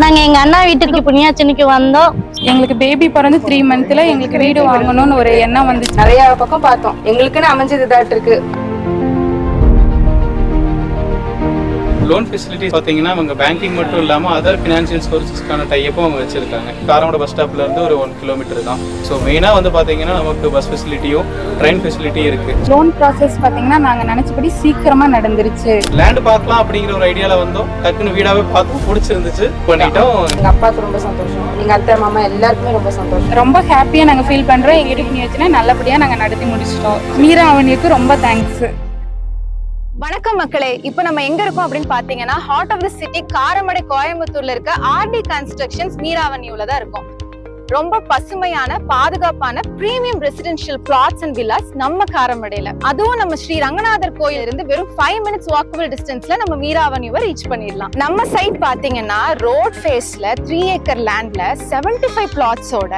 நாங்க எங்க அண்ணா வீட்டுக்கு புண்ணியாச்சனிக்கு வந்தோம். எங்களுக்கு பேபி பிறந்து த்ரீ மந்த்ல எங்களுக்கு வீடு வாங்கணும்னு ஒரு எண்ணம் வந்துச்சு. நிறைய பக்கம் பார்த்தோம். எங்களுக்குன்னு அமைஞ்சது இருக்கு லோன் ஃபெசிலிட்டி பார்த்தீங்கன்னா அவங்க பேங்கிங் மட்டும் இல்லாமல் அதர் ஃபினான்ஷியல் சோர்சஸ்க்கான டைப்பும் அவங்க வச்சிருக்காங்க. காரமோட பஸ் ஸ்டாப்ல இருந்து ஒரு ஒன் கிலோமீட்டர் தான். ஸோ மெயினாக வந்து பார்த்தீங்கன்னா நமக்கு பஸ் ஃபெசிலிட்டியும் ட்ரெயின் ஃபெசிலிட்டியும் இருக்கு. லோன் ப்ராசஸ் பாத்தீங்கன்னா நாங்க நினைச்சபடி சீக்கிரமா நடந்துருச்சு. லேண்ட் பார்க்கலாம் அப்படிங்கிற ஒரு ஐடியாவில் வந்தோம். டக்குன்னு வீடாவே பார்த்து பிடிச்சிருந்துச்சு பண்ணிட்டோம். எங்க அப்பாவுக்கு ரொம்ப சந்தோஷம். எங்க அத்தை மாமா எல்லாருக்குமே ரொம்ப சந்தோஷம். ரொம்ப ஹாப்பியா நாங்க ஃபீல் பண்றோம். எங்க வீடு யோசனை நல்லபடியா நாங்க நடத்தி முடிச்சிட்டோம். மீரா அவனுக்கு ரொம்ப தேங்க்ஸ் வணக்கம் மக்களே. இப்போ நம்ம எங்க இருக்கோம் அப்படின்னு பாத்தீங்கன்னா heart of the city Karamadai கோயம்புத்தூர்ல இருக்க ஆர்டி கன்ஸ்ட்ரக்ஷன்ஸ் நீராவணியூல தான் இருக்கும். ரொம்ப பசுமையான பாதுகாப்பான premium residential plots and villas நம்ம காரமடையில. அதுவும் நம்ம ஸ்ரீ ரங்கநாதர் கோயில் இருந்து வெறும் ஃபைவ் மினிட்ஸ் வாக்கபிள் டிஸ்டன்ஸ்ல நம்ம மீராவன்யூவை ரீச் பண்ணிடலாம். நம்ம சைட் பாத்தீங்கன்னா ரோட் ஃபேஸ்ல த்ரீ ஏக்கர் லேண்ட்ல seventy five பிளாட்ஸோட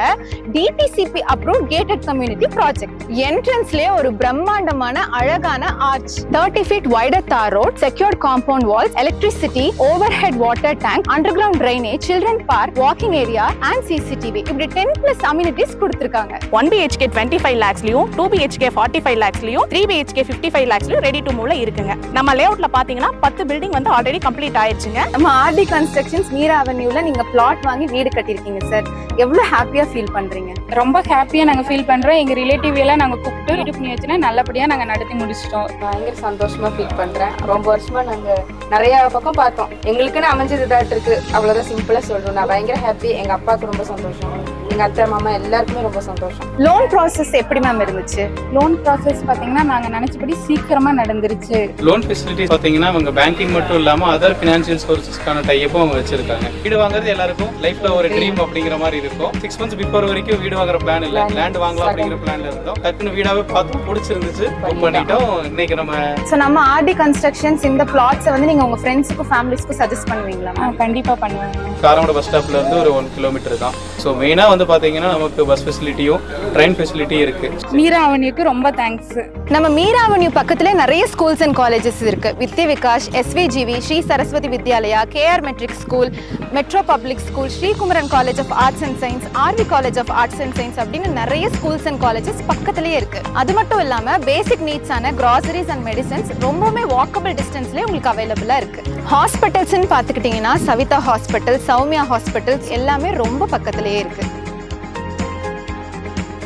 DTCP approve gated community project என்ட்ரன்ஸ்லயே ஒரு பிரம்மாண்டமான அழகான arch thirty feet wider tar road secured compound walls electricity overhead water tank underground drainage children park walking area and CCTV இப்படி ten plus amenities கொடுத்துருக்காங்க. One BHK twenty five லேக்ஸ்லயும் two BHK forty five லேக்ஸ்லயும் three BHK fifty five லேக்ஸ்லயும் ready to மூவ்ல இருக்குங்க. நம்ம லேஅவுட்ல பாத்தீங்கன்னா பத்து பில்டிங் வந்து ஆல்ரெடி கம்ப்ளீட் ஆயிடுச்சுங்க. நம்ம ஆர்டி கன்ஸ்ட்ரக்ஷன்ஸ் மீரா அவென்யூல நீங்க பிளாட் வாங்கி வீடு கட்டியிருக்கீங்க சார் எவ்வளவு ஹாப்பியா ஃபீல் பண்றீங்க? ரொம்ப ஹாப்பியா நாங்க ஃபீல் பண்றோம். எங்க ரிலேட்டிவ் எல்லாம் நாங்க கூப்பிட்டு வீடு பண்ணி வச்சுனா நல்லபடியா நாங்க நடத்தி முடிச்சிட்டோம். பயங்கர சந்தோஷமா ஃபீல் பண்றேன். ரொம்ப வருஷமா நாங்க நிறைய பக்கம் பார்த்தோம். எங்களுக்குன்னு அமைஞ்சது இதாட்டு இருக்கு அவ்வளவுதான் சிம்பிளா சொல்றோம் நான் பயங்கர ஹாப்பி எங்க அப்பாவுக்கு ரொம்ப சந்தோஷம். எங்க அத்தை மாமா எல்லாருக்குமே ரொம்ப சந்தோஷம். லோன் ப்ராசஸ் எப்படி மேம் இருந்துச்சு? லோன் ப்ராசஸ் பாத்தீங்கன்னா நாங்க நினைச்சபடி சீக்கிரமா நடந்துருச்சு. லோன் ஃபெசிலிட்டி பார்த்தீங்கன்னா அவங்க பேங்கிங் மட்டும் இல்லாமல் அதர் ஃபினான்ஷியல் சோர்சஸ்க்கான டைப்பும் அவங்க வச்சிருக்காங்க. வீடு வாங்குறது எல்லாருக்கும் லைஃப்ல ஒரு ட்ரீம் அப்படிங்கிற மாதிரி இருக்கும். சிக்ஸ் மந்த்ஸ் பிஃபோர் வரைக்கும் வீடு வாங்குற பிளான் இல்லை. லேண்ட் வாங்கலாம் அப்படிங்கிற பிளான்ல இருந்தோம். டக்குன்னு வீடாவே பார்த்து பிடிச்சிருந்துச்சு. புக் பண்ணிட்டோம். இன்னைக்கு நம்ம ஸோ நம்ம ஆர்டி கன்ஸ்ட்ரக்ஷன்ஸ் இந்த பிளாட்ஸை வந்து நீங்க உங்க ஃப்ரெண்ட்ஸுக்கும் ஃபேமிலிஸ்க்கும் சஜஸ்ட் பண்ணுவீங்களா கண்டிப்பா பண்ணுவாங்க. காரமோட பஸ் ஸ்டாப்ல இருந்து ஒரு ஒன் கிலோமீட்டர் தான். ஸோ மெயினாக வந்து பார்த்தீங்கன்னா நமக்கு பஸ் ஃபெசிலிட்டியும் ட்ரெயின் ஃபெசிலிட்டியும் இருக்கு. மீரா அவனுக்கு ரொம்ப தேங்க்ஸ் நம்ம மீரா அவென்யூ பக்கத்துல நிறைய ஸ்கூல்ஸ் அண்ட் காலேஜஸ் இருக்கு. Vidya Vikas SVGV Sri Saraswathi Vidyalaya KR matric school metro public school Srikumaran college of arts and science RV college of arts and science அப்படின்னு நிறைய ஸ்கூல்ஸ் அண்ட் காலேஜஸ் பக்கத்துலயே இருக்கு. அது மட்டும் இல்லாம பேசிக் நீட்ஸான groceries and medicines ரொம்பவுமே walkable டிஸ்டன்ஸ்லயே உங்களுக்கு அவைலபிளா இருக்கு. ஹாஸ்பிட்டல்ஸ்னு பார்த்துக்கிட்டிங்கன்னா சவிதா ஹாஸ்பிட்டல் சௌமியா ஹாஸ்பிட்டல்ஸ் எல்லாமே ரொம்ப பக்கத்துலயே இருக்கு.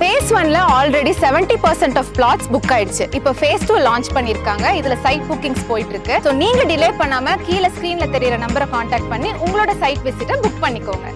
ஃபேஸ் ஒன்ல already seventy percent of plots book ஆயிடுச்சு. இப்போ ஃபேஸ் டூ லான்ச் பண்ணிருக்காங்க இதுல சைட் புக்கிங்ஸ் போயிட்டு இருக்கு ஸோ நீங்க டிலே பண்ணாம கீழே ஸ்கிரீன்ல தெரியற நம்பரை காண்டாக்ட் பண்ணி உங்களோட சைட் விசிட்டை புக் பண்ணிக்கோங்க.